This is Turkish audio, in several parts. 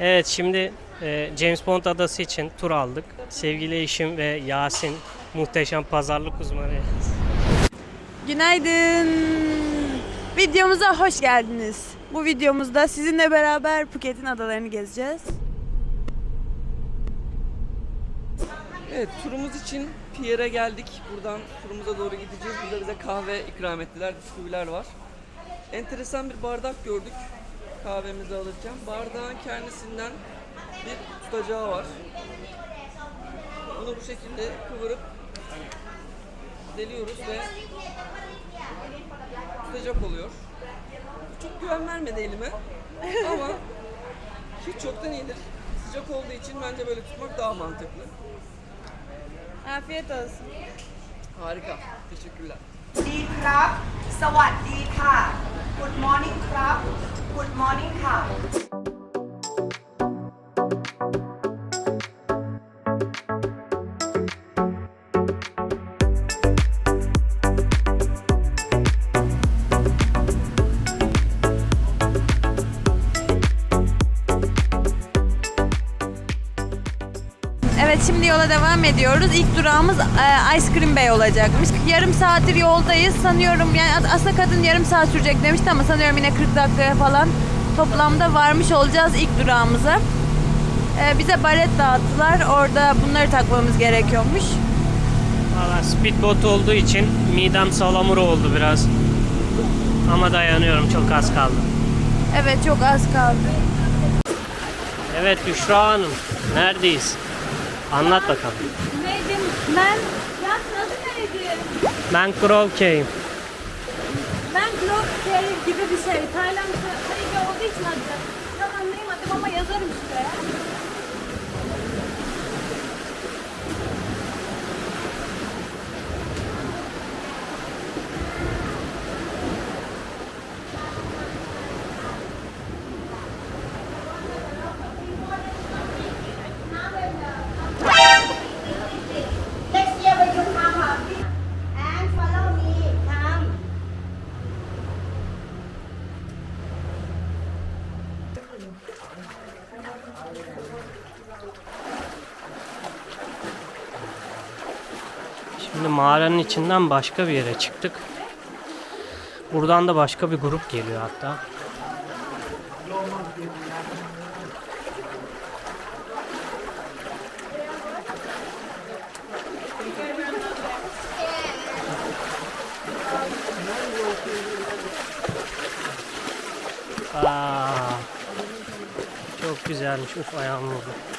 Evet şimdi e, James Bond adası için tur aldık. Sevgili eşim ve Yasin muhteşem pazarlık uzmanı. Günaydın. Videomuza hoş geldiniz. Bu videomuzda sizinle beraber Phuket'in adalarını gezeceğiz. Evet turumuz için Pierre'e geldik. Buradan turumuza doğru gideceğiz. Burada bize kahve ikram ettiler. Bisküviler var. Enteresan bir bardak gördük Kahvemizi alırken. Bardağın kendisinden bir tutacağı var. Bunu bu şekilde kıvırıp deliyoruz ve tutacak oluyor. Çok güven vermedi elime. Ama hiç çoktan iyidir. Sıcak olduğu için bence böyle tutmak daha mantıklı. Afiyet olsun. Harika. Teşekkürler. ดีครับ สวัสดีค่ะ Good morning, crowd. Good morning, crowd. Evet şimdi yola devam ediyoruz. İlk durağımız e, Ice Cream Bay olacakmış. Yarım saattir yoldayız. Sanıyorum yani aslında kadın yarım saat sürecek demişti ama sanıyorum yine 40 dakikaya falan toplamda varmış olacağız ilk durağımıza. E, bize baret dağıttılar. Orada bunları takmamız gerekiyormuş. Valla speedboat olduğu için midem salamura oldu biraz. Ama dayanıyorum çok az kaldı. Evet çok az kaldı. Evet Büşra Hanım neredeyiz? Anlat bakalım. Neydim? Ben ya adı neydi? Mangrove Cave. Ben Globe Cave gibi bir şey. Tayland Cave olduğu için adı. Tam anlayamadım ama yazarım şuraya. Şimdi mağaranın içinden başka bir yere çıktık. Buradan da başka bir grup geliyor hatta. Aa, çok güzelmiş. Uf ayağım vurdu.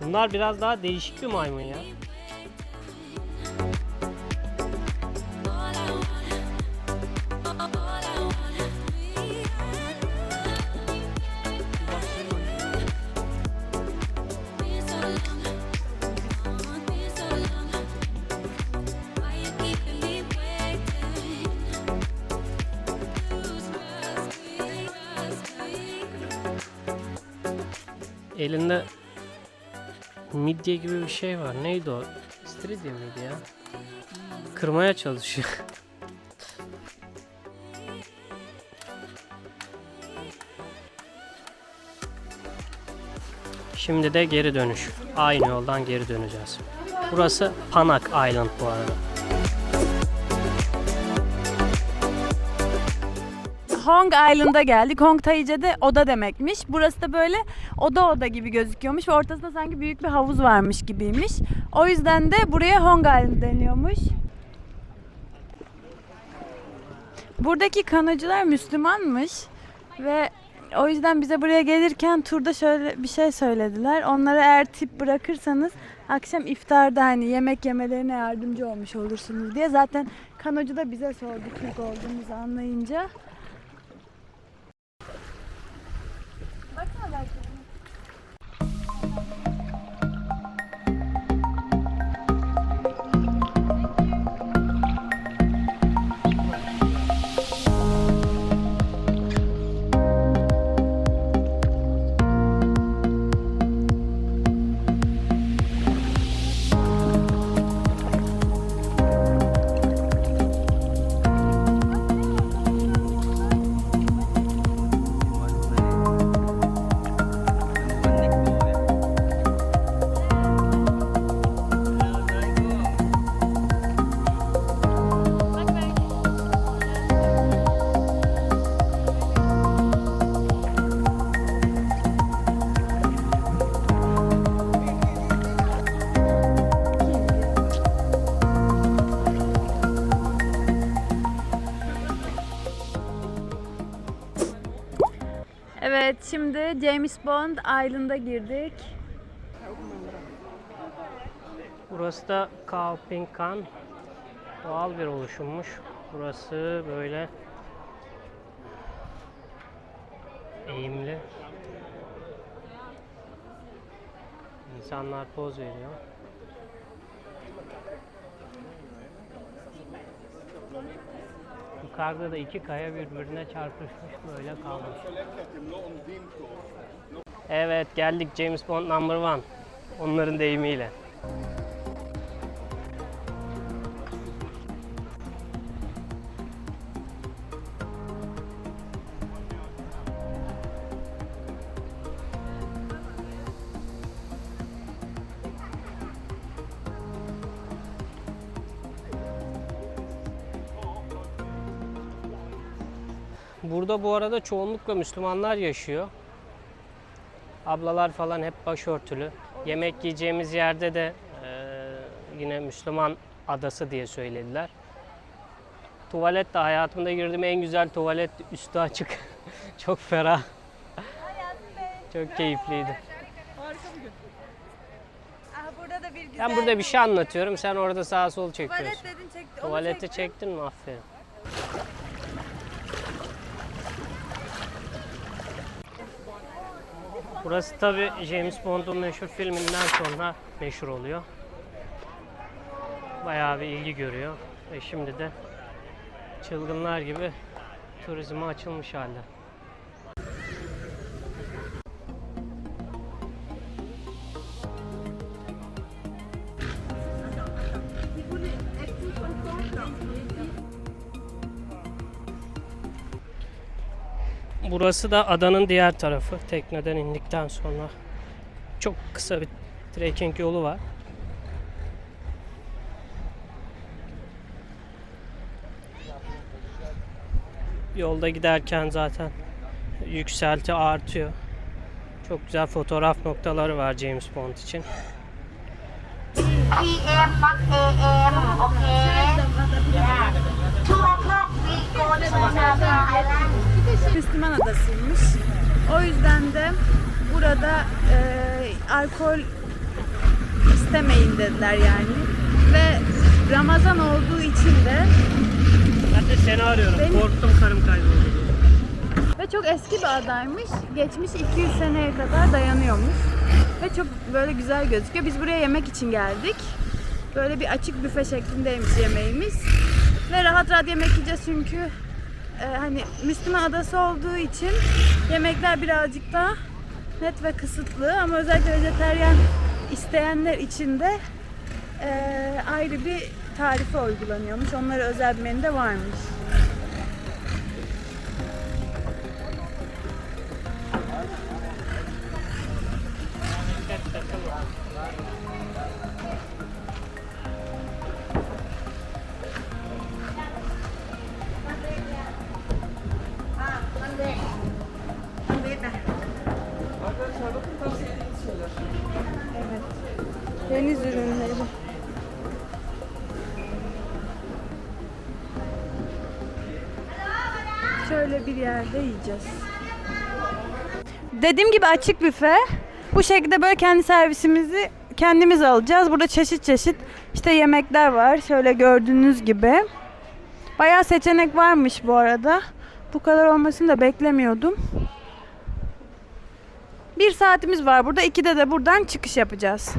Bunlar biraz daha değişik bir maymun ya. Elinde midye gibi bir şey var. Neydi o? İstiridye miydi ya? Kırmaya çalışıyor. Şimdi de geri dönüş. Aynı yoldan geri döneceğiz. Burası Panak Island bu arada. Hong Island'a geldik. Hong Taice'de oda demekmiş. Burası da böyle oda oda gibi gözüküyormuş ve ortasında sanki büyük bir havuz varmış gibiymiş. O yüzden de buraya Hong Island deniyormuş. Buradaki kanocular Müslümanmış ve o yüzden bize buraya gelirken turda şöyle bir şey söylediler. Onlara eğer tip bırakırsanız akşam iftarda hani yemek yemelerine yardımcı olmuş olursunuz diye. Zaten kanocu da bize sordu Türk olduğumuzu anlayınca. Şimdi James Bond Island'a girdik. Burası da Kaopinkan. Doğal bir oluşummuş. Burası böyle eğimli. İnsanlar poz veriyor. Yukarıda da iki kaya birbirine çarpışmış böyle kalmış. Evet geldik James Bond number one. Onların deyimiyle. Burada bu arada çoğunlukla Müslümanlar yaşıyor. Ablalar falan hep başörtülü. Yemek yiyeceğimiz yerde de eee, yine Müslüman adası diye söylediler. Tuvalet de hayatımda girdiğim en güzel tuvalet üstü açık. Çok ferah. Çok keyifliydi. Burada da bir güzel Ben burada bir şey anlatıyorum. Sen orada sağa sol çekiyorsun. Tuvalet dedin çekti. Tuvaleti çektin mi? Aferin. Burası tabi James Bond'un meşhur filminden sonra meşhur oluyor. Bayağı bir ilgi görüyor. Ve şimdi de çılgınlar gibi turizme açılmış halde. Burası da adanın diğer tarafı. Tekneden indikten sonra çok kısa bir trekking yolu var. Yolda giderken zaten yükselti artıyor. Çok güzel fotoğraf noktaları var James Bond için. PM not AM, okay? Yeah. Two o'clock we go to Napa Island. Müslüman adasıymış. O yüzden de burada e, alkol istemeyin dediler yani. Ve Ramazan olduğu için de Ben de seni arıyorum. Benim- Korktum karım kayboldu diye. ve çok eski bir adaymış. Geçmiş 200 seneye kadar dayanıyormuş. Ve çok böyle güzel gözüküyor. Biz buraya yemek için geldik. Böyle bir açık büfe şeklindeymiş yemeğimiz. Ve rahat rahat yemek yiyeceğiz çünkü e, hani Müslüman adası olduğu için yemekler birazcık daha net ve kısıtlı ama özellikle vejeteryan isteyenler için de e, ayrı bir tarife uygulanıyormuş. Onlara özel bir menü de varmış. Arkadaşlar bakın tam sevdiğiniz şeyler. Deniz ürünleri. Şöyle bir yerde yiyeceğiz. Dediğim gibi açık büfe. Bu şekilde böyle kendi servisimizi kendimiz alacağız. Burada çeşit çeşit işte yemekler var. Şöyle gördüğünüz gibi. Bayağı seçenek varmış bu arada. Bu kadar olmasını da beklemiyordum. Bir saatimiz var burada. İkide de buradan çıkış yapacağız.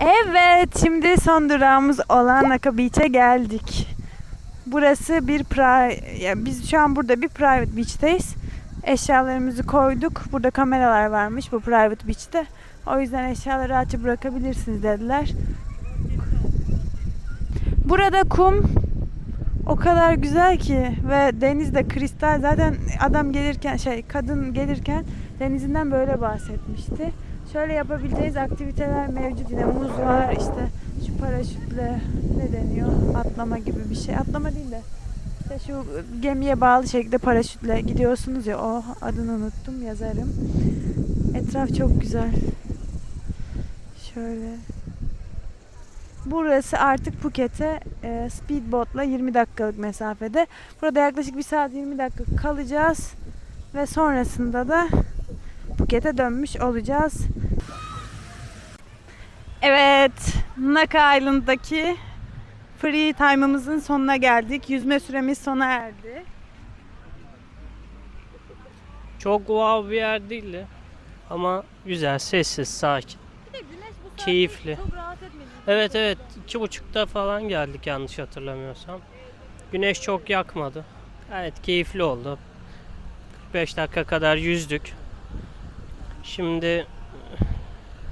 Evet, şimdi son durağımız olan Naka Beach'e geldik. Burası bir pri ya biz şu an burada bir private beach'teyiz. Eşyalarımızı koyduk. Burada kameralar varmış bu private beach'te. O yüzden eşyaları rahatça bırakabilirsiniz dediler. Burada kum o kadar güzel ki ve deniz de kristal. Zaten adam gelirken şey kadın gelirken denizinden böyle bahsetmişti. Şöyle yapabileceğiniz aktiviteler mevcut yine muz var işte şu paraşütle ne deniyor atlama gibi bir şey atlama değil de işte şu gemiye bağlı şekilde paraşütle gidiyorsunuz ya o adını unuttum yazarım. Etraf çok güzel. Şöyle Burası artık Phuket'e e, speedboatla 20 dakikalık mesafede. Burada yaklaşık 1 saat 20 dakika kalacağız. Ve sonrasında da Phuket'e dönmüş olacağız. Evet, Naka Island'daki free time'ımızın sonuna geldik. Yüzme süremiz sona erdi. Çok wow bir yer değildi. Ama güzel, sessiz, sakin. Keyifli. Evet evet iki buçukta falan geldik yanlış hatırlamıyorsam. Güneş çok yakmadı. Gayet keyifli oldu. 45 dakika kadar yüzdük. Şimdi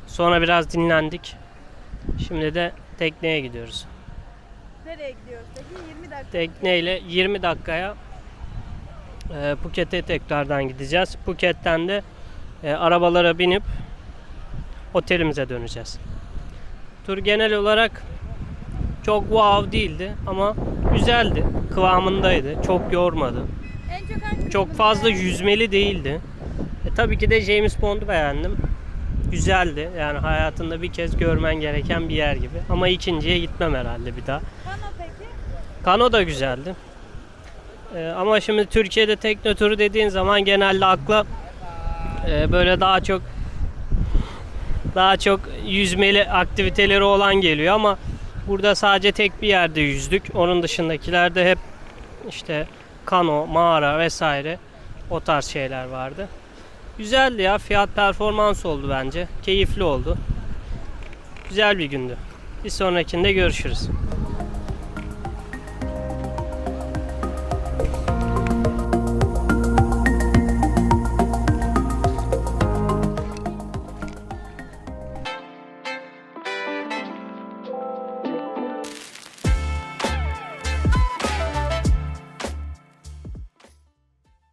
sonra biraz dinlendik. Şimdi de tekneye gidiyoruz. Nereye gidiyoruz peki? 20 dakika. Tekneyle 20 dakikaya e, Phuket'e tekrardan gideceğiz. Phuket'ten de e, arabalara binip otelimize döneceğiz. Tur genel olarak çok wow değildi ama güzeldi. Kıvamındaydı. Çok yormadı. Çok fazla yüzmeli değildi. E, tabii ki de James Bond'u beğendim. Güzeldi. Yani hayatında bir kez görmen gereken bir yer gibi. Ama ikinciye gitmem herhalde bir daha. Kano peki? Kano da güzeldi. Ee, ama şimdi Türkiye'de tekne turu dediğin zaman genelde akla e, böyle daha çok daha çok yüzmeli aktiviteleri olan geliyor ama burada sadece tek bir yerde yüzdük. Onun dışındakilerde hep işte kano, mağara vesaire o tarz şeyler vardı. Güzeldi ya. Fiyat performans oldu bence. Keyifli oldu. Güzel bir gündü. Bir sonrakinde görüşürüz.